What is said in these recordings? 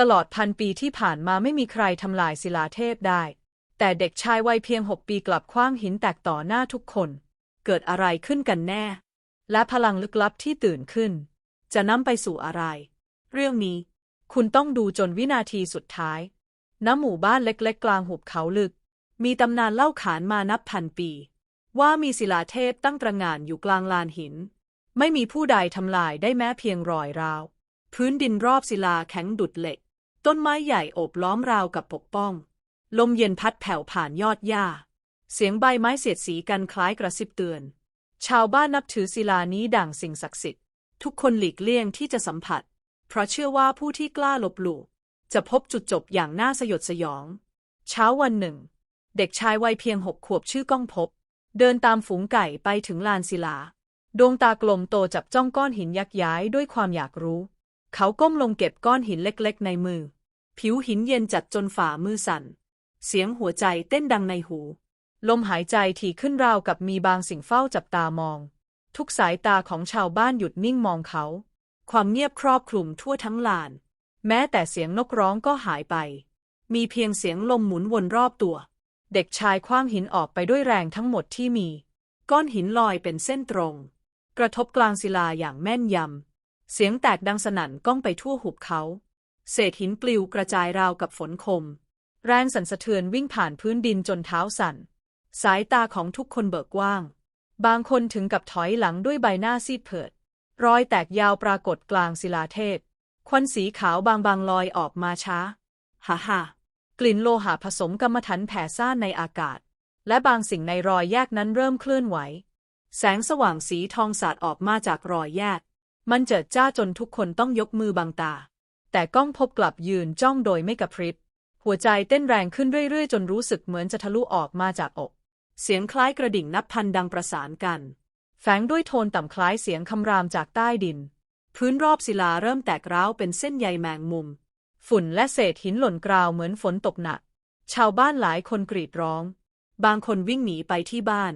ตลอดพันปีที่ผ่านมาไม่มีใครทำลายศิลาเทพได้ แต่เด็กชายวัยเพียงหกปีกลับคว้างหินแตกต่อหน้าทุกคน เกิดอะไรขึ้นกันแน่ และพลังลึกลับที่ตื่นขึ้น จะนำไปสู่อะไร เรื่องนี้ คุณต้องดูจนวินาทีสุดท้าย ณ หมู่บ้านเล็กๆ กลางหุบเขาลึก มีตำนานเล่าขานมานับพันปี ว่ามีศิลาเทพตั้งตระหง่านอยู่กลางลานหิน ไม่มีผู้ใดทำลายได้แม้เพียงรอยราวพื้นดินรอบศิลาแข็งดุดเหล็ก ต้นไม้ใหญ่โอบล้อมราวกับปกป้อง ลมเย็นพัดแผ่วผ่านยอดหญ้า เสียงใบไม้เสียดสีกันคล้ายกระซิบเตือน ชาวบ้านนับถือศิลานี้ดั่งสิ่งศักดิ์สิทธิ์ ทุกคนหลีกเลี่ยงที่จะสัมผัส เพราะเชื่อว่าผู้ที่กล้าลบหลู่จะพบจุดจบอย่างน่าสยดสยอง เช้าวันหนึ่ง เด็กชายวัยเพียงหกขวบชื่อก้องพบ เดินตามฝูงไก่ไปถึงลานศิลา ดวงตากลมโตจับจ้องก้อนหินยักย้ายด้วยความอยากรู้ เขาก้มลงเก็บก้อนหินเล็กๆ ในมือ ผิวหินเย็นจัดจนฝ่ามือสั่น เสียงหัวใจเต้นดังในหู ลมหายใจถี่ขึ้นราวกับมีบางสิ่งเฝ้าจับตามอง ทุกสายตาของชาวบ้านหยุดนิ่งมองเขา ความเงียบครอบคลุมทั่วทั้งลาน แม้แต่เสียงนกร้องก็หายไป มีเพียงเสียงลมหมุนวนรอบตัว เด็กชายคว้างหินออกไปด้วยแรงทั้งหมดที่มี ก้อนหินลอยเป็นเส้นตรง กระทบกลางศิลาอย่างแม่นยำ เสียงแตกดังสนั่นก้องไปทั่วหุบเขา เศษหินปลิวกระจายราวกับฝนคม แรงสั่นสะเทือนวิ่งผ่านพื้นดินจนเท้าสั่น สายตาของทุกคนเบิกกว้าง บางคนถึงกับถอยหลังด้วยใบหน้าซีดเผิด รอยแตกยาวปรากฏกลางศิลาเทพ ควันสีขาวบางๆลอยออกมาช้า ฮ่าฮ่ากลิ่นโลหะผสมกรรมฐานแผ่ซ่านในอากาศ และบางสิ่งในรอยแยกนั้นเริ่มเคลื่อนไหว แสงสว่างสีทองสาดออกมาจากรอยแยก มันเจิดจ้าจนทุกคนต้องยกมือบังตา แต่ก้องพบกลับยืนจ้องโดยไม่กระพริบ หัวใจเต้นแรงขึ้นเรื่อยๆ จนรู้สึกเหมือนจะทะลุออกมาจากอก เสียงคล้ายกระดิ่งนับพันดังประสานกัน แฝงด้วยโทนต่ำคล้ายเสียงคำรามจากใต้ดิน พื้นรอบศิลาเริ่มแตกร้าวเป็นเส้นใยแมงมุม ฝุ่นและเศษหินหล่นกราวเหมือนฝนตกหนัก ชาวบ้านหลายคนกรีดร้อง บางคนวิ่งหนีไปที่บ้าน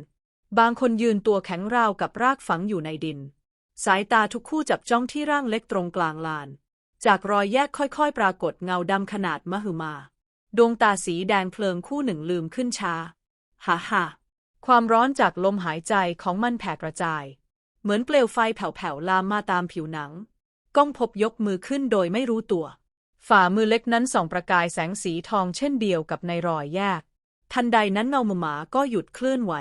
บางคนยืนตัวแข็งราวกับรากฝังอยู่ในดิน สายตาทุกคู่จับจ้องที่ร่างเล็กตรงกลางลาน จากรอยแยกค่อยๆ ปรากฏเงาดำขนาดมหึมา ดวงตาสีแดงเพลิงคู่หนึ่งลืมขึ้นช้าฮ่าฮ่าความร้อนจากลมหายใจของมันแผ่กระจาย เหมือนเปลวไฟแผ่วๆลามมาตามผิวหนัง ก้องพบยกมือขึ้นโดยไม่รู้ตัว ฝ่ามือเล็กนั้นส่องประกายแสงสีทองเช่นเดียวกับในรอยแยก ทันใดนั้นเงาหมาก็หยุดเคลื่อนไหว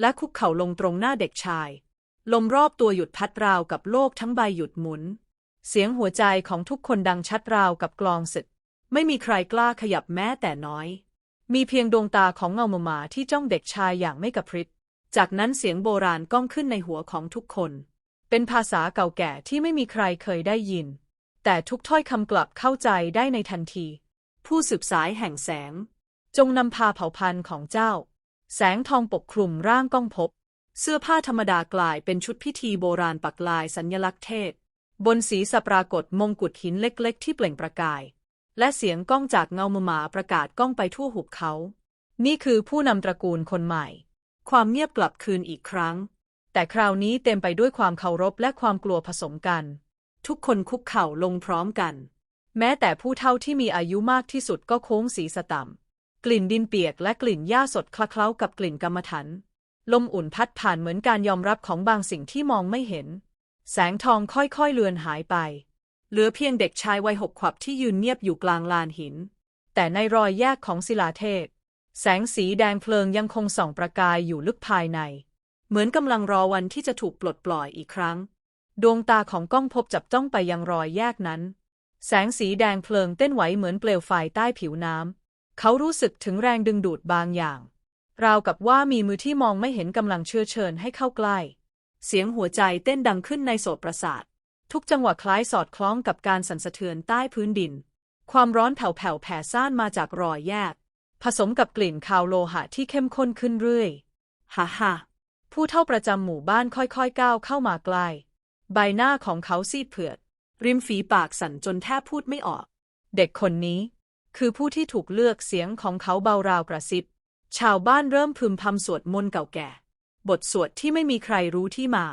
และคุกเข่าลงตรงหน้าเด็กชาย ลมรอบตัวหยุดพัดราวกับโลกทั้งใบหยุดหมุน เสียงหัวใจของทุกคนดังชัดราวกับกลองศึก ไม่มีใครกล้าขยับแม้แต่น้อย มีเพียงดวงตาของเงาหมาที่จ้องเด็กชายอย่างไม่กระพริบ จากนั้นเสียงโบราณก้องขึ้นในหัวของทุกคน เป็นภาษาเก่าแก่ที่ไม่มีใครเคยได้ยิน แต่ทุกถ้อยคำกลับเข้าใจได้ในทันที ผู้สืบสายแห่งแสง จงนำพาเผ่าพันธุ์ของเจ้า แสงทองปกคลุมร่างก้องพบ เสื้อผ้าธรรมดากลายเป็นชุดพิธีโบราณปักลายสัญลักษณ์เทศ บนศีรษะปรากฏมงกุฎหินเล็กๆ ที่เปล่งประกาย และเสียงก้องจากเงาหมาประกาศก้องไปทั่วหุบเขา นี่คือผู้นำตระกูลคนใหม่ ความเงียบกลับคืนอีกครั้ง แต่คราวนี้เต็มไปด้วยความเคารพและความกลัวผสมกัน ทุกคนคุกเข่าลงพร้อมกัน แม้แต่ผู้เฒ่าที่มีอายุมากที่สุดก็โค้งศีรษะต่ำกลิ่นดินเปียกและกลิ่นหญ้าสดคละเคล้ากับกลิ่นกรรมฐาน ลมอุ่นพัดผ่านเหมือนการยอมรับของบางสิ่งที่มองไม่เห็น แสงทองค่อยๆเลือนหายไป เหลือเพียงเด็กชายวัยหกขวบที่ยืนเงียบอยู่กลางลานหิน แต่ในรอยแยกของศิลาเทพ แสงสีแดงเพลิงยังคงส่องประกายอยู่ลึกภายใน เหมือนกำลังรอวันที่จะถูกปลดปล่อยอีกครั้ง ดวงตาของก้องพบจับจ้องไปยังรอยแยกนั้น แสงสีแดงเพลิงเต้นไหวเหมือนเปลวไฟใต้ผิวน้ำเขารู้สึกถึงแรงดึงดูดบางอย่าง ราวกับว่ามีมือที่มองไม่เห็นกำลังเชื้อเชิญให้เข้าใกล้ เสียงหัวใจเต้นดังขึ้นในโสตประสาท ทุกจังหวะคล้ายสอดคล้องกับการสั่นสะเทือนใต้พื้นดิน ความร้อนแผ่วๆแผ่ซ่านมาจากรอยแยก ผสมกับกลิ่นคาวโลหะที่เข้มข้นขึ้นเรื่อยฮ่าฮ่าผู้เท่าประจำหมู่บ้านค่อยๆก้าวเข้ามาใกล้ ใบหน้าของเขาซีดเผือด ริมฝีปากสั่นจนแทบพูดไม่ออก เด็กคนนี้ คือผู้ที่ถูกเลือกเสียงของเขาเบาราวกระซิบ ชาวบ้านเริ่มพึมพำสวดมนต์เก่าแก่ บทสวดที่ไม่มีใครรู้ที่มา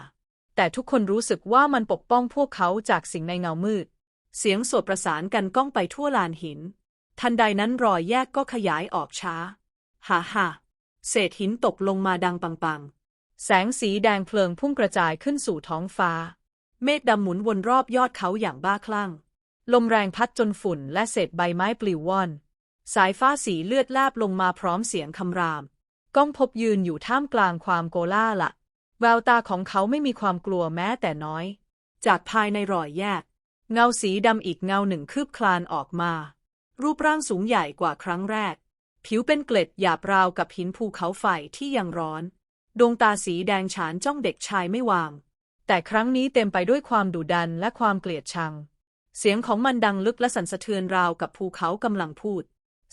แต่ทุกคนรู้สึกว่ามันปกป้องพวกเขาจากสิ่งในเงามืด เสียงสวดประสานกันก้องไปทั่วลานหิน ทันใดนั้นรอยแยกก็ขยายออกช้าฮ่าฮ่าเศษหินตกลงมาดังปังๆ แสงสีแดงเพลิงพุ่งกระจายขึ้นสู่ท้องฟ้า เมฆดำหมุนวนรอบยอดเขาอย่างบ้าคลั่ง ลมแรงพัดจนฝุ่นและเศษใบไม้ปลิวว่อน สายฟ้าสีเลือดแลบลงมาพร้อมเสียงคำราม ก้องพบยืนอยู่ท่ามกลางความโกล่าละ แววตาของเขาไม่มีความกลัวแม้แต่น้อย จากภายในรอยแยก เงาสีดำอีกเงาหนึ่งคืบคลานออกมา รูปร่างสูงใหญ่กว่าครั้งแรก ผิวเป็นเกล็ดหยาบราวกับหินภูเขาไฟที่ยังร้อน ดวงตาสีแดงฉานจ้องเด็กชายไม่วาง แต่ครั้งนี้เต็มไปด้วยความดุดันและความเกลียดชัง เสียงของมันดังลึกและสั่นสะเทือนราวกับภูเขากำลังพูด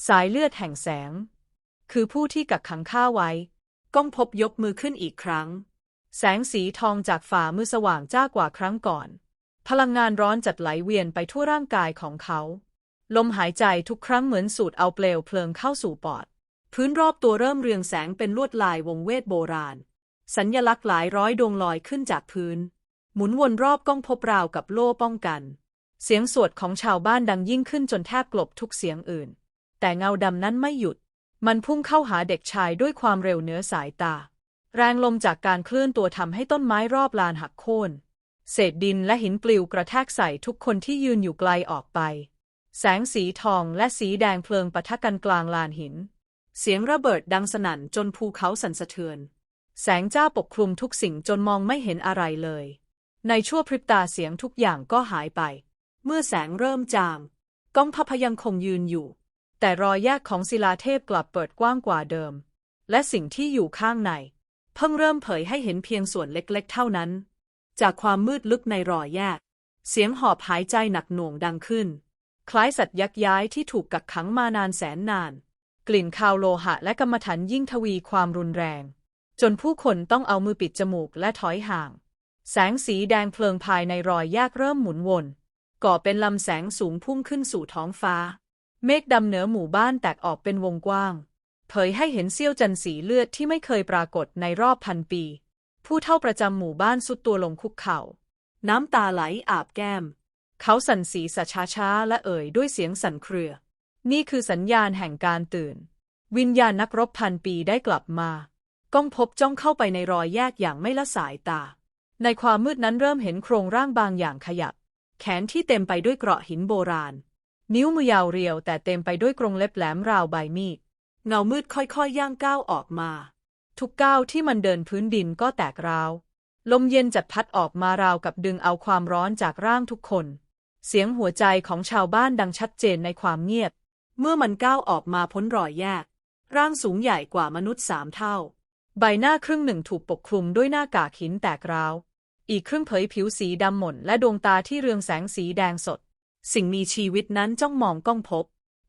สายเลือดแห่งแสง คือผู้ที่กักขังข้าไว้ ก้องพบยกมือขึ้นอีกครั้ง แสงสีทองจากฝ่ามือสว่างจ้ากว่าครั้งก่อน พลังงานร้อนจัดไหลเวียนไปทั่วร่างกายของเขา ลมหายใจทุกครั้งเหมือนสูดเอาเปลวเพลิงเข้าสู่ปอด พื้นรอบตัวเริ่มเรืองแสงเป็นลวดลายวงเวทโบราณ สัญญลักษณ์หลายร้อยดวงลอยขึ้นจากพื้น หมุนวนรอบก้องพบราวกับโล่ป้องกัน เสียงสวดของชาวบ้านดังยิ่งขึ้นจนแทบกลบทุกเสียงอื่น แต่เงาดำนั้นไม่หยุด มันพุ่งเข้าหาเด็กชายด้วยความเร็วเหนือสายตา แรงลมจากการเคลื่อนตัวทำให้ต้นไม้รอบลานหักโค่น เศษดินและหินปลิวกระแทกใส่ทุกคนที่ยืนอยู่ไกลออกไป แสงสีทองและสีแดงเพลิงปะทะกันกลางลานหิน เสียงระเบิดดังสนั่นจนภูเขาสั่นสะเทือน แสงจ้าปกคลุมทุกสิ่งจนมองไม่เห็นอะไรเลย ในชั่วพริบตาเสียงทุกอย่างก็หายไป เมื่อแสงเริ่มจางก้องพพยังคงยืนอยู่ แต่รอยแยกของศิลาเทพกลับเปิดกว้างกว่าเดิม และสิ่งที่อยู่ข้างใน เพิ่งเริ่มเผยให้เห็นเพียงส่วนเล็กๆ เท่านั้น จากความมืดลึกในรอยแยก เสียงหอบหายใจหนักหน่วงดังขึ้น คล้ายสัตว์ยักย้ายที่ถูกกักขังมานานแสนนาน กลิ่นคาวโลหะและกรรมฐานยิ่งทวีความรุนแรง จนผู้คนต้องเอามือปิดจมูกและถอยห่าง แสงสีแดงเพลิงภายในรอยแยกเริ่มหมุนวน ก่อเป็นลำแสงสูงพุ่งขึ้นสู่ท้องฟ้า เมฆดำเหนือหมู่บ้านแตกออกเป็นวงกว้าง เผยให้เห็นเสี้ยวจันทร์สีเลือดที่ไม่เคยปรากฏในรอบพันปี ผู้เท่าประจำหมู่บ้านสุดตัวลงคุกเข่า น้ำตาไหลอาบแก้ม เขาสั่นสีสะช้าๆและเอ่ยด้วยเสียงสั่นเครือ นี่คือสัญญาณแห่งการตื่น วิญญาณนักรบพันปีได้กลับมา ก้องพบจ้องเข้าไปในรอยแยกอย่างไม่ละสายตา ในความมืดนั้นเริ่มเห็นโครงร่างบางอย่างขยับ แขนที่เต็มไปด้วยเกราะหินโบราณ นิ้วมือยาวเรียวแต่เต็มไปด้วยกรงเล็บแหลมราวใบมีด เงามืดค่อยๆย่างก้าวออกมา ทุกก้าวที่มันเดินพื้นดินก็แตกราว ลมเย็นจัดพัดออกมาราวกับดึงเอาความร้อนจากร่างทุกคน เสียงหัวใจของชาวบ้านดังชัดเจนในความเงียบ เมื่อมันก้าวออกมาพ้นรอยแยก ร่างสูงใหญ่กว่ามนุษย์สามเท่า ใบหน้าครึ่งหนึ่งถูกปกคลุมด้วยหน้ากากหินแตกราว อีกครึ่งเผยผิวสีดำหม่นและดวงตาที่เรืองแสงสีแดงสด สิ่งมีชีวิตนั้นจ้องมองก้องพบ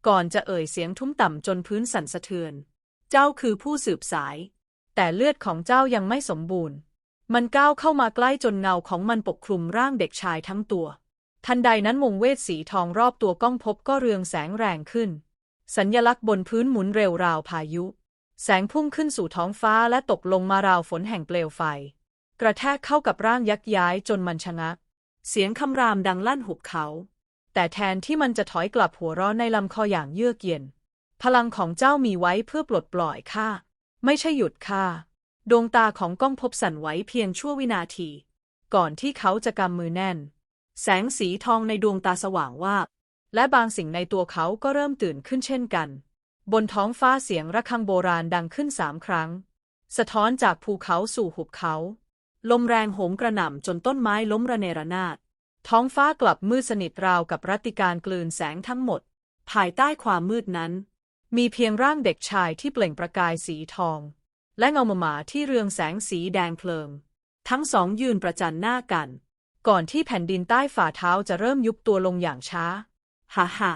ก่อนจะเอ่ยเสียงทุ้มต่ำจนพื้นสั่นสะเทือน เจ้าคือผู้สืบสาย แต่เลือดของเจ้ายังไม่สมบูรณ์ มันก้าวเข้ามาใกล้จนเงาของมันปกคลุมร่างเด็กชายทั้งตัว ทันใดนั้นวงเวทสีทองรอบตัวก้องพบก็เรืองแสงแรงขึ้น สัญญลักษณ์บนพื้นหมุนเร็วราวพายุ แสงพุ่งขึ้นสู่ท้องฟ้าและตกลงมาราวฝนแห่งเปลวไฟ กระแทกเข้ากับร่างยักย้ายจนมันชะงักเสียงคำรามดังลั่นหุบเขา แต่แทนที่มันจะถอยกลับหัวเร้อนในลำคออย่างเยือกเย็น พลังของเจ้ามีไว้เพื่อปลดปล่อยข้า ไม่ใช่หยุดข้า ดวงตาของก้องพบสั่นไหวเพียงชั่ววินาที ก่อนที่เขาจะกำมือแน่น แสงสีทองในดวงตาสว่างวาและบางสิ่งในตัวเขาก็เริ่มตื่นขึ้นเช่นกัน บนท้องฟ้าเสียงระฆังโบราณดังขึ้นสามครั้ง สะท้อนจากภูเขาสู่หุบเขา ลมแรงโหมกระหน่ำจนต้นไม้ล้มระเนระนาด ท้องฟ้ากลับมืดสนิทราวกับรัติการกลืนแสงทั้งหมด ภายใต้ความมืดนั้น มีเพียงร่างเด็กชายที่เปล่งประกายสีทอง และเงาหมาที่เรืองแสงสีแดงเพลิง ทั้งสองยืนประจันหน้ากัน ก่อนที่แผ่นดินใต้ฝ่าเท้าจะเริ่มยุบตัวลงอย่างช้าฮ่าฮ่า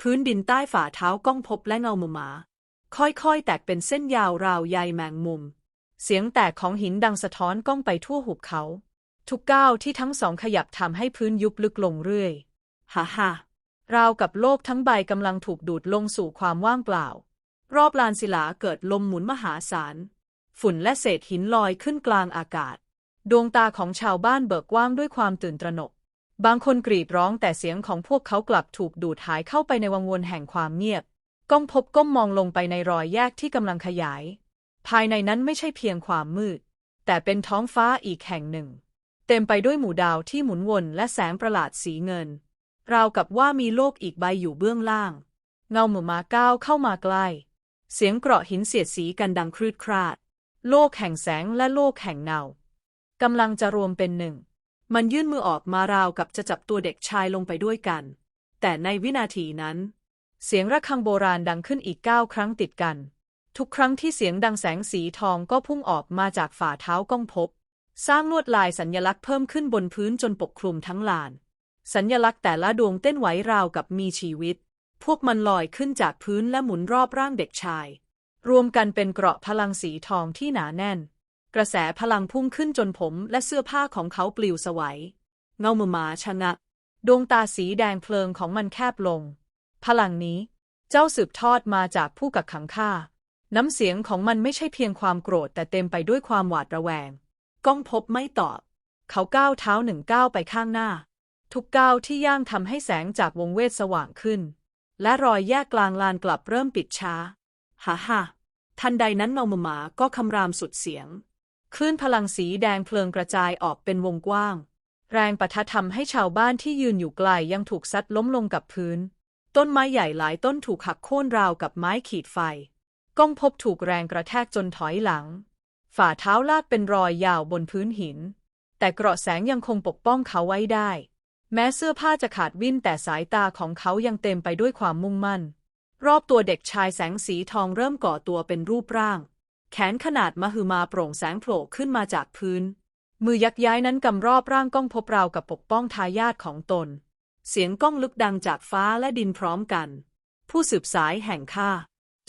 พื้นดินใต้ฝ่าเท้าก้องพบและเงาหมา ค่อยๆ แตกเป็นเส้นยาวราวใยแมงมุม เสียงแตกของหินดังสะท้อนก้องไปทั่วหุบเขา ทุกก้าวที่ทั้งสองขยับทำให้พื้นยุบลึกลงเรื่อยฮ่าฮ่าราวกับโลกทั้งใบกำลังถูกดูดลงสู่ความว่างเปล่า รอบลานศิลาเกิดลมหมุนมหาศาล ฝุ่นและเศษหินลอยขึ้นกลางอากาศ ดวงตาของชาวบ้านเบิกกว้างด้วยความตื่นตระหนก บางคนกรีดร้องแต่เสียงของพวกเขากลับถูกดูดหายเข้าไปในวังวนแห่งความเงียบ ก้องพบก้มมองลงไปในรอยแยกที่กำลังขยาย ภายในนั้นไม่ใช่เพียงความมืด แต่เป็นท้องฟ้าอีกแห่งหนึ่ง เต็มไปด้วยหมู่ดาวที่หมุนวนและแสงประหลาดสีเงิน ราวกับว่ามีโลกอีกใบอยู่เบื้องล่าง เงาหมู่มาก้าวเข้ามาใกล้ เสียงเกราะหินเสียดสีกันดังครืดคราด โลกแห่งแสงและโลกแห่งเงากำลังจะรวมเป็นหนึ่ง มันยื่นมือออกมาราวกับจะจับตัวเด็กชายลงไปด้วยกัน แต่ในวินาทีนั้น เสียงระฆังโบราณดังขึ้นอีกเก้าครั้งติดกัน ทุกครั้งที่เสียงดังแสงสีทองก็พุ่งออกมาจากฝ่าเท้าก้องพบ สร้างลวดลายสัญญลักษณ์เพิ่มขึ้นบนพื้นจนปกคลุมทั้งลาน สัญญลักษณ์แต่ละดวงเต้นไหวราวกับมีชีวิต พวกมันลอยขึ้นจากพื้นและหมุนรอบร่างเด็กชาย รวมกันเป็นเกราะพลังสีทองที่หนาแน่น กระแสพลังพุ่งขึ้นจนผมและเสื้อผ้าของเขาปลิวสวัย เงามือหมาชะงักดวงตาสีแดงเพลิงของมันแคบลง พลังนี้ เจ้าสืบทอดมาจากผู้กักขังข้าน้ำเสียงของมันไม่ใช่เพียงความโกรธแต่เต็มไปด้วยความหวาดระแวง ก้องพบไม่ตอบ เขาก้าวเท้าหนึ่งก้าวไปข้างหน้า ทุกก้าวที่ย่างทำให้แสงจากวงเวทสว่างขึ้น และรอยแยกกลางลานกลับเริ่มปิดช้าฮ่าฮ่าทันใดนั้นเงาหมาก็คำรามสุดเสียง คลื่นพลังสีแดงเพลิงกระจายออกเป็นวงกว้าง แรงปะทะทำให้ชาวบ้านที่ยืนอยู่ไกลยังถูกซัดล้มลงกับพื้น ต้นไม้ใหญ่หลายต้นถูกหักโค่นราวกับไม้ขีดไฟ ก้องพบถูกแรงกระแทกจนถอยหลัง ฝ่าเท้าลากเป็นรอยยาวบนพื้นหิน แต่เกราะแสงยังคงปกป้องเขาไว้ได้ แม้เสื้อผ้าจะขาดวิ่นแต่สายตาของเขายังเต็มไปด้วยความมุ่งมั่น รอบตัวเด็กชายแสงสีทองเริ่มก่อตัวเป็นรูปร่าง แขนขนาดมหึมาโปร่งแสงโผล่ขึ้นมาจากพื้น มือยักย้ายนั้นกำรอบร่างก้องพบราวกับปกป้องทายาทของตน เสียงก้องลึกดังจากฟ้าและดินพร้อมกัน ผู้สืบสายแห่งข้า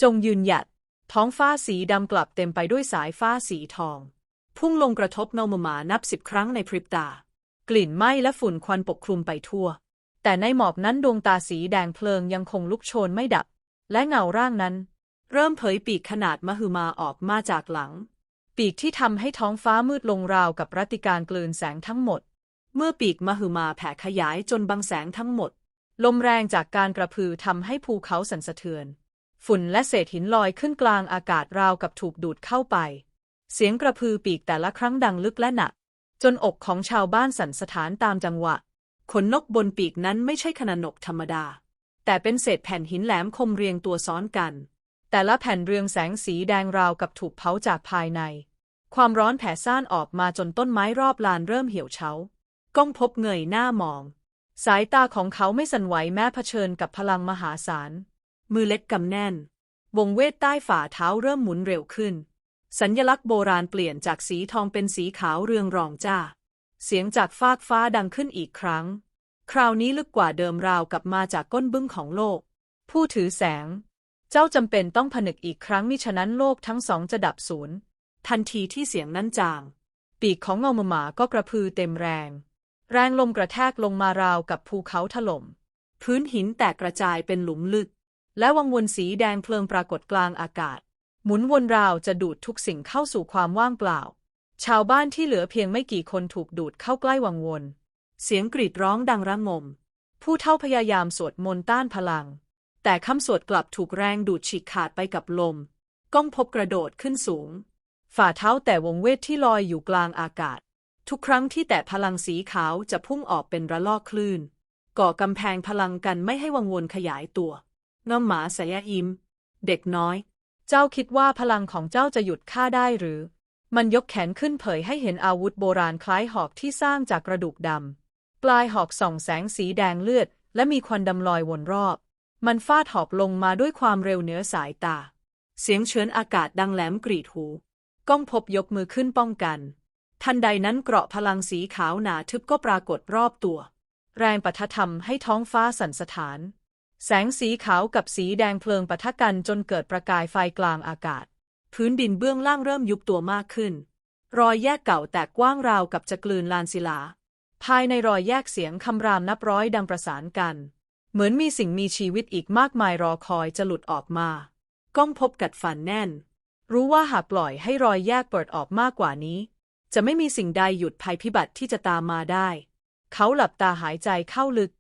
จงยืนหยัด ท้องฟ้าสีดำกลับเต็มไปด้วยสายฟ้าสีทอง พุ่งลงกระทบเงาหมานับสิบครั้งในพริบตา กลิ่นไหม้และฝุ่นควันปกคลุมไปทั่ว แต่ในหมอกนั้นดวงตาสีแดงเพลิงยังคงลุกโชนไม่ดับ และเงาร่างนั้น เริ่มเผยปีกขนาดมหึมาออกมาจากหลัง ปีกที่ทำให้ท้องฟ้ามืดลงราวกับรัติการกลืนแสงทั้งหมด เมื่อปีกมหึมาแผ่ขยายจนบังแสงทั้งหมด ลมแรงจากการกระพือทำให้ภูเขาสั่นสะเทือน ฝุ่นและเศษหินลอยขึ้นกลางอากาศราวกับถูกดูดเข้าไป เสียงกระพือปีกแต่ละครั้งดังลึกและหนัก จนอกของชาวบ้านสั่นสะท้านตามจังหวะ ขนนกบนปีกนั้นไม่ใช่ขนนกธรรมดา แต่เป็นเศษแผ่นหินแหลมคมเรียงตัวซ้อนกัน แต่ละแผ่นเรืองแสงสีแดงราวกับถูกเผาจากภายใน ความร้อนแผ่ซ่านออกมาจนต้นไม้รอบลานเริ่มเหี่ยวเฉาก้องพบเงยหน้ามอง สายตาของเขาไม่สั่นไหวแม้เผชิญกับพลังมหาศาล มือเล็กกำแน่น วงเวทใต้ฝ่าเท้าเริ่มหมุนเร็วขึ้น สัญญลักษณ์โบราณเปลี่ยนจากสีทองเป็นสีขาวเรืองรองจ้า เสียงจากฟากฟ้าดังขึ้นอีกครั้ง คราวนี้ลึกกว่าเดิมราวกับมาจากก้นบึ้งของโลก ผู้ถือแสง เจ้าจำเป็นต้องผนึกอีกครั้งมิฉะนั้นโลกทั้งสองจะดับสูญทันทีที่เสียงนั้นจาง ปีกของเงาหมาก็กระพือเต็มแรง แรงลมกระแทกลงมาราวกับภูเขาถล่ม พื้นหินแตกกระจายเป็นหลุมลึก และวังวนสีแดงเพลิงปรากฏกลางอากาศ หมุนวนราวจะดูดทุกสิ่งเข้าสู่ความว่างเปล่า ชาวบ้านที่เหลือเพียงไม่กี่คนถูกดูดเข้าใกล้วังวน เสียงกรีดร้องดังระงม ผู้เฒ่าพยายามสวดมนต์ต้านพลัง แต่คำสวดกลับถูกแรงดูดฉีกขาดไปกับลม ก้องพบกระโดดขึ้นสูง ฝ่าเท้าแต่วงเวทที่ลอยอยู่กลางอากาศ ทุกครั้งที่แตะพลังสีขาวจะพุ่งออกเป็นระลอกคลื่น ก่อกำแพงพลังกันไม่ให้วังวนขยายตัว งาหมาสยะอิมเด็กน้อย เจ้าคิดว่าพลังของเจ้าจะหยุดข้าได้หรือ มันยกแขนขึ้นเผยให้เห็นอาวุธโบราณคล้ายหอกที่สร้างจากกระดูกดำ ปลายหอกส่องแสงสีแดงเลือด และมีควันดำลอยวนรอบ มันฟาดหอกลงมาด้วยความเร็วเหนือสายตา เสียงเชื้อนอากาศดังแหลมกรีดหู ก้องพบยกมือขึ้นป้องกัน ทันใดนั้นเกราะพลังสีขาวหนาทึบก็ปรากฏรอบตัว แรงปะทะทำให้ท้องฟ้าสั่นสะท้าน แสงสีขาวกับสีแดงเพลิงปะทะกันจนเกิดประกายไฟกลางอากาศ พื้นดินเบื้องล่างเริ่มยุบตัวมากขึ้น รอยแยกเก่าแตกกว้างราวกับจะกลืนลานศิลา ภายในรอยแยกเสียงคำรามนับร้อยดังประสานกัน เหมือนมีสิ่งมีชีวิตอีกมากมายรอคอยจะหลุดออกมา ก้องพบกัดฟันแน่น รู้ว่าหากปล่อยให้รอยแยกเปิดออกมากกว่านี้ จะไม่มีสิ่งใดหยุดภัยพิบัติที่จะตามมาได้ เขาหลับตาหายใจเข้าลึก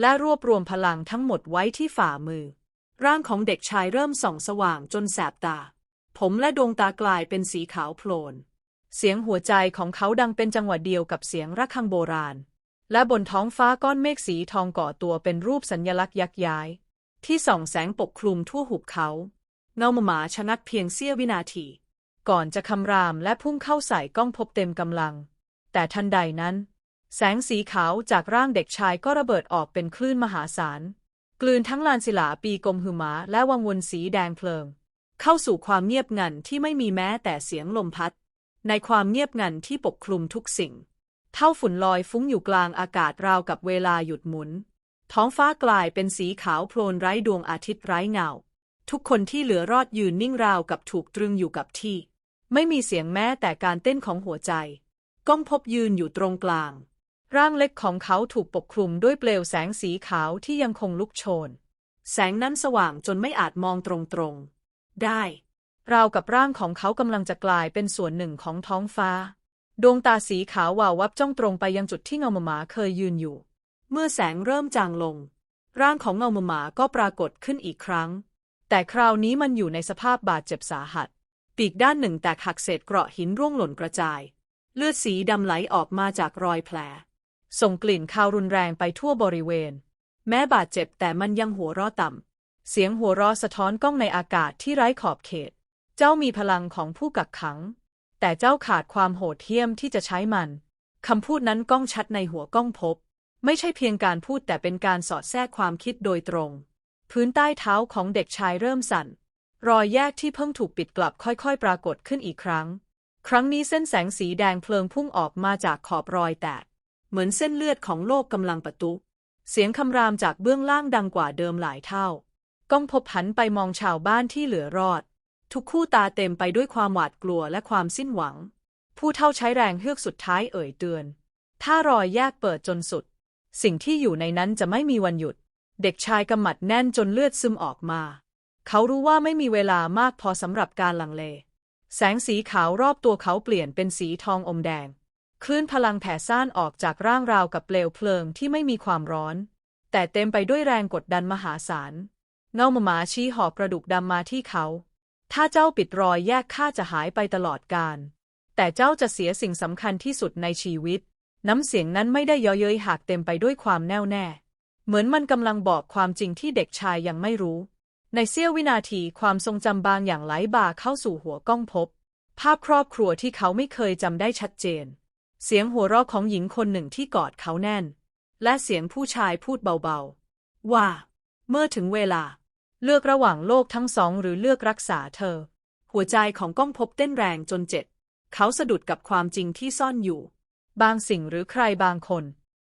และรวบรวมพลังทั้งหมดไว้ที่ฝ่ามือ ร่างของเด็กชายเริ่มส่องสว่างจนแสบตา ผมและดวงตากลายเป็นสีขาวโพลน เสียงหัวใจของเขาดังเป็นจังหวะเดียวกับเสียงระฆังโบราณ และบนท้องฟ้าก้อนเมฆสีทองก่อตัวเป็นรูปสัญญลักษณ์ยักษ์ย้าย ที่ส่องแสงปกคลุมทั่วหุบเขา เงาหมาชะงักเพียงเสี้ยววินาที ก่อนจะคำรามและพุ่งเข้าใส่ก้องพบเต็มกำลัง แต่ทันใดนั้น แสงสีขาวจากร่างเด็กชายก็ระเบิดออกเป็นคลื่นมหาศาล กลืนทั้งลานศิลาปีกลมหือหมาและวังวนสีแดงเพลิง เข้าสู่ความเงียบงันที่ไม่มีแม้แต่เสียงลมพัด ในความเงียบงันที่ปกคลุมทุกสิ่ง เท่าฝุ่นลอยฟุ้งอยู่กลางอากาศราวกับเวลาหยุดหมุน ท้องฟ้ากลายเป็นสีขาวโพลนไร้ดวงอาทิตย์ไร้เงา ทุกคนที่เหลือรอดยืนนิ่งราวกับถูกตรึงอยู่กับที่ ไม่มีเสียงแม้แต่การเต้นของหัวใจ ก้องพบยืนอยู่ตรงกลาง ร่างเล็กของเขาถูกปกคลุมด้วยเปลวแสงสีขาวที่ยังคงลุกโชน แสงนั้นสว่างจนไม่อาจมองตรงๆ ได้ ราวกับร่างของเขากำลังจะกลายเป็นส่วนหนึ่งของท้องฟ้า ดวงตาสีขาววาววับจ้องตรงไปยังจุดที่เงาหมาเคยยืนอยู่ เมื่อแสงเริ่มจางลง ร่างของเงาหมาก็ปรากฏขึ้นอีกครั้ง แต่คราวนี้มันอยู่ในสภาพบาดเจ็บสาหัส ปีกด้านหนึ่งแตกหักเศษเกราะหินร่วงหล่นกระจาย เลือดสีดำไหลออกมาจากรอยแผล ส่งกลิ่นคาวรุนแรงไปทั่วบริเวณ แม้บาดเจ็บแต่มันยังหัวเราะต่ำ เสียงหัวเราะสะท้อนก้องในอากาศที่ไร้ขอบเขต เจ้ามีพลังของผู้กักขัง แต่เจ้าขาดความโหดเหี้ยมที่จะใช้มันคำพูดนั้นก้องชัดในหัวก้องพบ ไม่ใช่เพียงการพูดแต่เป็นการสอดแทรกความคิดโดยตรง พื้นใต้เท้าของเด็กชายเริ่มสั่น รอยแยกที่เพิ่งถูกปิดกลับค่อยๆ ปรากฏขึ้นอีกครั้ง ครั้งนี้เส้นแสงสีแดงเพลิงพุ่งออกมาจากขอบรอยแตก เหมือนเส้นเลือดของโลกกำลังประตุเสียงคำรามจากเบื้องล่างดังกว่าเดิมหลายเท่า ก้องพบหันไปมองชาวบ้านที่เหลือรอด ทุกคู่ตาเต็มไปด้วยความหวาดกลัวและความสิ้นหวัง ผู้เท่าใช้แรงเฮือกสุดท้ายเอ่ยเตือน ถ้ารอยแยกเปิดจนสุด สิ่งที่อยู่ในนั้นจะไม่มีวันหยุด เด็กชายกำมัดแน่นจนเลือดซึมออกมา เขารู้ว่าไม่มีเวลามากพอสำหรับการลังเล แสงสีขาวรอบตัวเขาเปลี่ยนเป็นสีทองอมแดง คลื่นพลังแผ่ซ่านออกจากร่างราวกับเปลวเพลิงที่ไม่มีความร้อน แต่เต็มไปด้วยแรงกดดันมหาศาลเงาหมาชี้หอกกระดูกดำมาที่เขา ถ้าเจ้าปิดรอยแยกข้าจะหายไปตลอดกาลแต่เจ้าจะเสียสิ่งสำคัญที่สุดในชีวิต น้ำเสียงนั้นไม่ได้เยาะเย้ยหากเต็มไปด้วยความแน่วแน่ เหมือนมันกำลังบอกความจริงที่เด็กชายยังไม่รู้ ในเสี้ยววินาทีความทรงจำบางอย่างไหลบ่าเข้าสู่หัวก้องพบ ภาพครอบครัวที่เขาไม่เคยจำได้ชัดเจน เสียงหัวเราะของหญิงคนหนึ่งที่กอดเขาแน่น และเสียงผู้ชายพูดเบาๆ ว่า เมื่อถึงเวลา เลือกระหว่างโลกทั้งสองหรือเลือกรักษาเธอ หัวใจของก้องพบเต้นแรงจนเจ็บเขาสะดุดกับความจริงที่ซ่อนอยู่ บางสิ่งหรือใครบางคน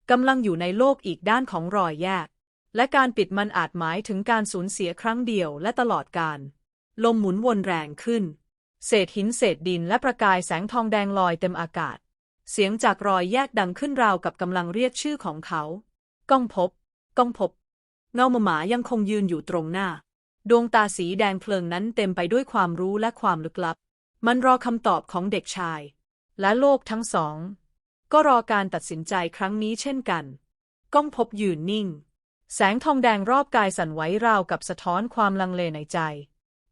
กำลังอยู่ในโลกอีกด้านของรอยแยก และการปิดมันอาจหมายถึงการสูญเสียครั้งเดียวและตลอดกาลลมหมุนวนแรงขึ้น เศษหินเศษดินและประกายแสงทองแดงลอยเต็มอากาศ เสียงจากรอยแยกดังขึ้นราวกับกำลังเรียกชื่อของเขา ก้องพบ ก้องพบ เงาหมายังคงยืนอยู่ตรงหน้า ดวงตาสีแดงเพลิงนั้นเต็มไปด้วยความรู้และความลึกลับ มันรอคำตอบของเด็กชาย และโลกทั้งสอง ก็รอการตัดสินใจครั้งนี้เช่นกัน ก้องพบยืนนิ่ง แสงทองแดงรอบกายสั่นไหวราวกับสะท้อนความลังเลในใจ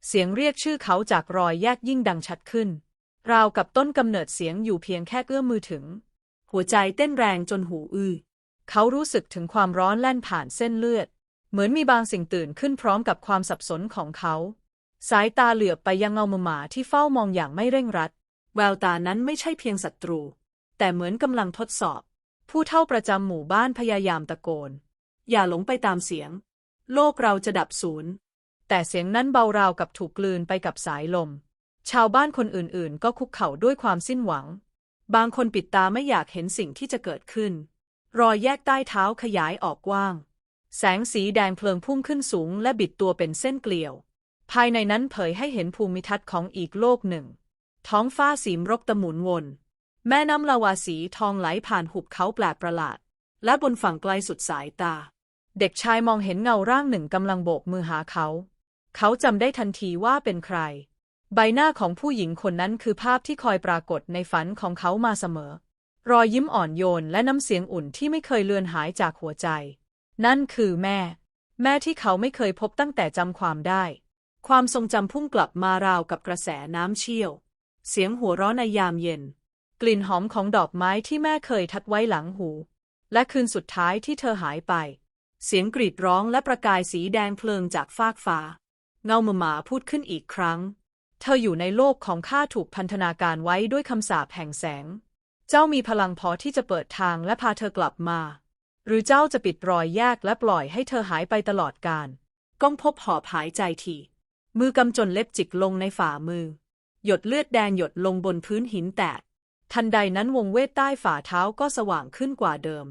เสียงเรียกชื่อเขาจากรอยแยกยิ่งดังชัดขึ้น ราวกับต้นกำเนิดเสียงอยู่เพียงแค่เอื้อมมือถึง หัวใจเต้นแรงจนหูอื้อเขารู้สึกถึงความร้อนแล่นผ่านเส้นเลือด เหมือนมีบางสิ่งตื่นขึ้นพร้อมกับความสับสนของเขา สายตาเหลือบไปยังเงาหมาที่เฝ้ามองอย่างไม่เร่งรัด แววตานั้นไม่ใช่เพียงศัตรู แต่เหมือนกำลังทดสอบ ผู้เท่าประจำหมู่บ้านพยายามตะโกน อย่าหลงไปตามเสียง โลกเราจะดับสูญแต่เสียงนั้นเบาราวกับถูกกลืนไปกับสายลม ชาวบ้านคนอื่นๆ ก็คุกเข่าด้วยความสิ้นหวัง บางคนปิดตาไม่อยากเห็นสิ่งที่จะเกิดขึ้น รอยแยกใต้เท้าขยายออกกว้าง แสงสีแดงเพลิงพุ่งขึ้นสูงและบิดตัวเป็นเส้นเกลียว ภายในนั้นเผยให้เห็นภูมิทัศน์ของอีกโลกหนึ่ง ท้องฟ้าสีมรกตะหมุนวน แม่น้ำลาวาสีทองไหลผ่านหุบเขาแปลกประหลาด และบนฝั่งไกลสุดสายตา เด็กชายมองเห็นเงาร่างหนึ่งกำลังโบกมือหาเขา เขาจำได้ทันทีว่าเป็นใคร ใบหน้าของผู้หญิงคนนั้นคือภาพที่คอยปรากฏในฝันของเขามาเสมอ รอยยิ้มอ่อนโยนและน้ำเสียงอุ่นที่ไม่เคยเลือนหายจากหัวใจ นั่นคือแม่ แม่ที่เขาไม่เคยพบตั้งแต่จำความได้ ความทรงจำพุ่งกลับมาราวกับกระแสน้ำเชี่ยว เสียงหัวเราะในยามเย็น กลิ่นหอมของดอกไม้ที่แม่เคยทัดไว้หลังหู และคืนสุดท้ายที่เธอหายไป เสียงกรีดร้องและประกายสีแดงเพลิงจากฟากฟ้า เงาหมาหมาพูดขึ้นอีกครั้ง เธออยู่ในโลกของข้าถูกพันธนาการไว้ด้วยคำสาปแห่งแสง เจ้ามีพลังพอที่จะเปิดทางและพาเธอกลับมา หรือเจ้าจะปิดรอยแยกและปล่อยให้เธอหายไปตลอดกาลก้องพบหอบหายใจที มือกำจนเล็บจิกลงในฝ่ามือ หยดเลือดแดงหยดลงบนพื้นหินแตก ทันใดนั้นวงเวทใต้ฝ่าเท้าก็สว่างขึ้นกว่าเดิม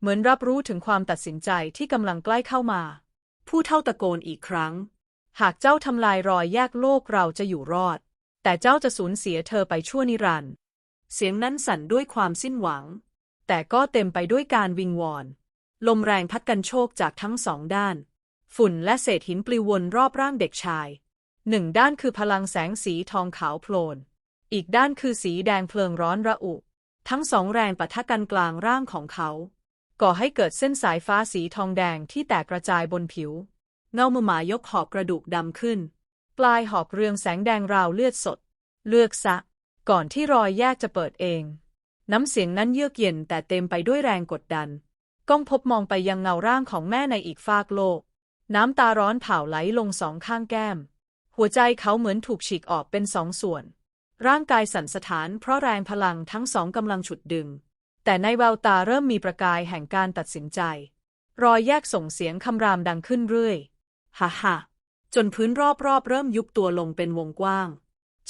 เหมือนรับรู้ถึงความตัดสินใจที่กำลังใกล้เข้ามา ผู้เท่าตะโกนอีกครั้ง หากเจ้าทำลายรอยแยกโลกเราจะอยู่รอด แต่เจ้าจะสูญเสียเธอไปชั่วนิรันดร์เสียงนั้นสั่นด้วยความสิ้นหวัง แต่ก็เต็มไปด้วยการวิงวอน ลมแรงพัดกันโชกจากทั้งสองด้าน ฝุ่นและเศษหินปลิววนรอบร่างเด็กชาย หนึ่งด้านคือพลังแสงสีทองขาวโพลน อีกด้านคือสีแดงเพลิงร้อนระอุ ทั้งสองแรงปะทะกันกลางร่างของเขา ก่อให้เกิดเส้นสายฟ้าสีทองแดงที่แตกกระจายบนผิว เงามือหมายกหอบกระดูกดำขึ้น ปลายหอบเรืองแสงแดงราวเลือดสด เลือกซะ ก่อนที่รอยแยกจะเปิดเอง น้ำเสียงนั้นเยือกเย็นแต่เต็มไปด้วยแรงกดดัน ก้องพบมองไปยังเงาร่างของแม่ในอีกฟากโลก น้ำตาร้อนเผาไหลลงสองข้างแก้ม หัวใจเขาเหมือนถูกฉีกออกเป็นสองส่วน ร่างกายสั่นสะท้านเพราะแรงพลังทั้งสองกำลังฉุดดึง แต่ในแววตาเริ่มมีประกายแห่งการตัดสินใจ รอยแยกส่งเสียงคำรามดังขึ้นเรื่อย ฮ่าฮ่าจนพื้นรอบๆเริ่มยุบตัวลงเป็นวงกว้าง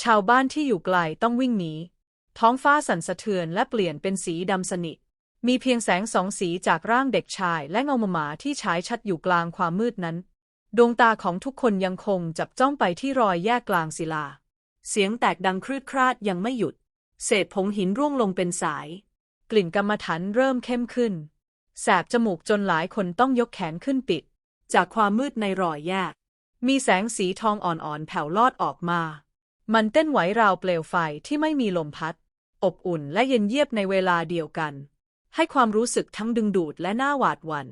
ชาวบ้านที่อยู่ไกลต้องวิ่งหนี ท้องฟ้าสั่นสะเทือนและเปลี่ยนเป็นสีดำสนิท มีเพียงแสงสองสีจากร่างเด็กชายและเงาหมาที่ฉายชัดอยู่กลางความมืดนั้น ดวงตาของทุกคนยังคงจับจ้องไปที่รอยแยกกลางศิลา เสียงแตกดังครืดคราดยังไม่หยุด เศษผงหินร่วงลงเป็นสาย กลิ่นกรรมฐานเริ่มเข้มขึ้น แสบจมูกจนหลายคนต้องยกแขนขึ้นปิด จากความมืดในรอยแยก มีแสงสีทองอ่อนๆ แผ่วลอดออกมา มันเต้นไหวราวเปลวไฟที่ไม่มีลมพัด อบอุ่นและเย็นเยียบในเวลาเดียวกัน ให้ความรู้สึกทั้งดึงดูดและน่าหวาดหวัน่น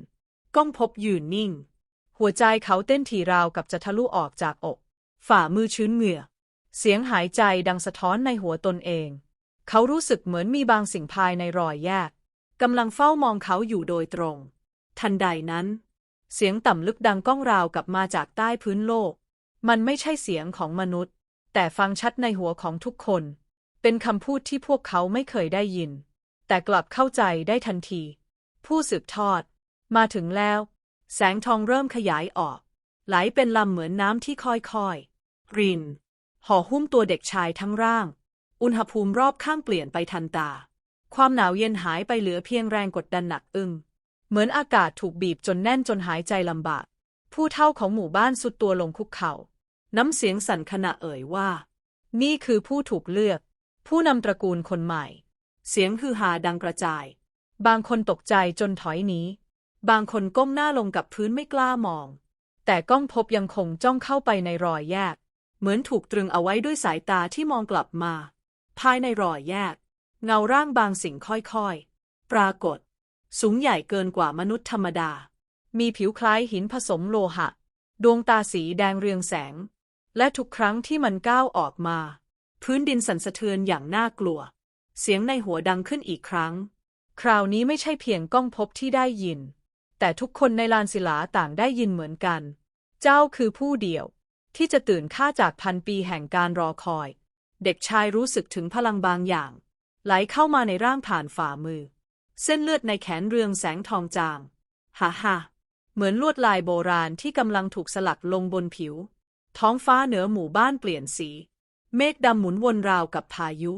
ก้องพบยืนนิ่ง หัวใจเขาเต้นถี่ราวกับจะทะลุออกจากอก ฝ่ามือชื้นเหงื่อ เสียงหายใจดังสะท้อนในหัวตนเอง เขารู้สึกเหมือนมีบางสิ่งภายในรอยแยกกำลังเฝ้ามองเขาอยู่โดยตรง ทันใดนั้น เสียงต่ำลึกดังก้องราวกับมาจากใต้พื้นโลก มันไม่ใช่เสียงของมนุษย์ แต่ฟังชัดในหัวของทุกคน เป็นคำพูดที่พวกเขาไม่เคยได้ยิน แต่กลับเข้าใจได้ทันที ผู้สืบทอด มาถึงแล้ว แสงทองเริ่มขยายออก ไหลเป็นลำเหมือนน้ำที่ค่อยๆ ริน ห่อหุ้มตัวเด็กชายทั้งร่าง อุณหภูมิรอบข้างเปลี่ยนไปทันตา ความหนาวเย็นหายไปเหลือเพียงแรงกดดันหนักอึ้ง เหมือนอากาศถูกบีบจนแน่นจนหายใจลำบาก ผู้เท่าของหมู่บ้านสุดตัวลงคุกเขา่า น้ำเสียงสั่นขณะเอ่ยว่า นี่คือผู้ถูกเลือก ผู้นำตระกูลคนใหม่ เสียงฮือฮาดังกระจาย บางคนตกใจจนถอยหนีบางคนก้มหน้าลงกับพื้นไม่กล้ามอง แต่ก้องพบยังคงจ้องเข้าไปในรอยแยก เหมือนถูกตรึงเอาไว้ด้วยสายตาที่มองกลับมา ภายในรอยแยก เงาร่างบางสิ่งค่อยๆ ปรากฏ สูงใหญ่เกินกว่ามนุษย์ธรรมดา มีผิวคล้ายหินผสมโลหะ ดวงตาสีแดงเรืองแสง และทุกครั้งที่มันก้าวออกมา พื้นดินสั่นสะเทือนอย่างน่ากลัว เสียงในหัวดังขึ้นอีกครั้ง คราวนี้ไม่ใช่เพียงก้องพบที่ได้ยิน แต่ทุกคนในลานศิลาต่างได้ยินเหมือนกัน เจ้าคือผู้เดียว ที่จะตื่นข้าจากพันปีแห่งการรอคอย เด็กชายรู้สึกถึงพลังบางอย่าง ไหลเข้ามาในร่างผ่านฝ่ามือ เส้นเลือดในแขนเรืองแสงทองจางฮ่าฮ่าเหมือนลวดลายโบราณที่กำลังถูกสลักลงบนผิว ท้องฟ้าเหนือหมู่บ้านเปลี่ยนสี เมฆดำหมุนวนราวกับพายุ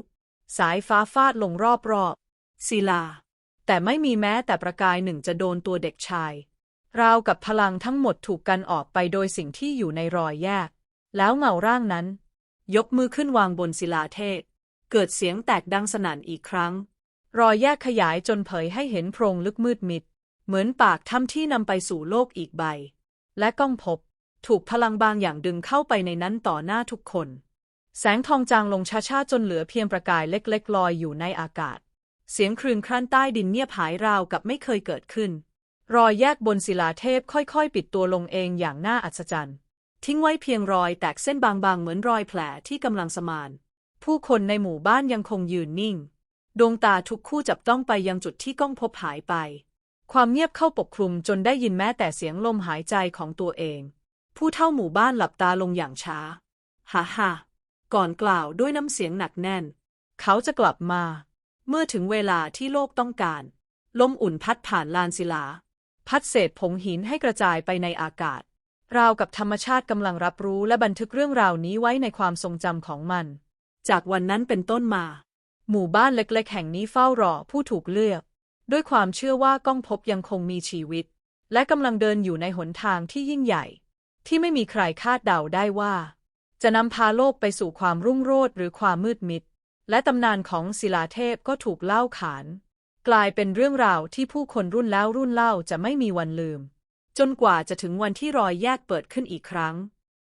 สายฟ้าฟาดลงรอบๆศิลา แต่ไม่มีแม้แต่ประกายหนึ่งจะโดนตัวเด็กชาย ราวกับพลังทั้งหมดถูกกันออกไปโดยสิ่งที่อยู่ในรอยแยก แล้วเงาร่างนั้น ยกมือขึ้นวางบนศิลาเทพเกิดเสียงแตกดังสนั่นอีกครั้ง รอยแยกขยายจนเผยให้เห็นโพรงลึกมืดมิด เหมือนปากถ้ำที่นำไปสู่โลกอีกใบ และก้องพบ ถูกพลังบางอย่างดึงเข้าไปในนั้นต่อหน้าทุกคน แสงทองจางลงช้าๆจนเหลือเพียงประกายเล็กๆลอยอยู่ในอากาศ เสียงครืนครั่นใต้ดินเงียบหายราวกับไม่เคยเกิดขึ้น รอยแยกบนศิลาเทพค่อยๆ ปิดตัวลงเองอย่างน่าอัศจรรย์ ทิ้งไว้เพียงรอยแตกเส้นบางๆเหมือนรอยแผลที่กำลังสมาน ผู้คนในหมู่บ้านยังคงยืนนิ่ง ดวงตาทุกคู่จับต้องไปยังจุดที่ก้องพบหายไป ความเงียบเข้าปกคลุมจนได้ยินแม้แต่เสียงลมหายใจของตัวเอง ผู้เท่าหมู่บ้านหลับตาลงอย่างช้าฮ่าฮ่าก่อนกล่าวด้วยน้ำเสียงหนักแน่น เขาจะกลับมา เมื่อถึงเวลาที่โลกต้องการ ลมอุ่นพัดผ่านลานศิลา พัดเศษผงหินให้กระจายไปในอากาศ ราวกับธรรมชาติกำลังรับรู้และบันทึกเรื่องราวนี้ไว้ในความทรงจำของมัน จากวันนั้นเป็นต้นมา หมู่บ้านเล็กๆ แห่งนี้เฝ้ารอผู้ถูกเลือก ด้วยความเชื่อว่าก้องพบยังคงมีชีวิต และกำลังเดินอยู่ในหนทางที่ยิ่งใหญ่ ที่ไม่มีใครคาดเดาได้ว่า จะนำพาโลกไปสู่ความรุ่งโรจน์หรือความมืดมิด และตำนานของศิลาเทพก็ถูกเล่าขาน กลายเป็นเรื่องราวที่ผู้คนรุ่นแล้วรุ่นเล่าจะไม่มีวันลืม จนกว่าจะถึงวันที่รอยแยกเปิดขึ้นอีกครั้ง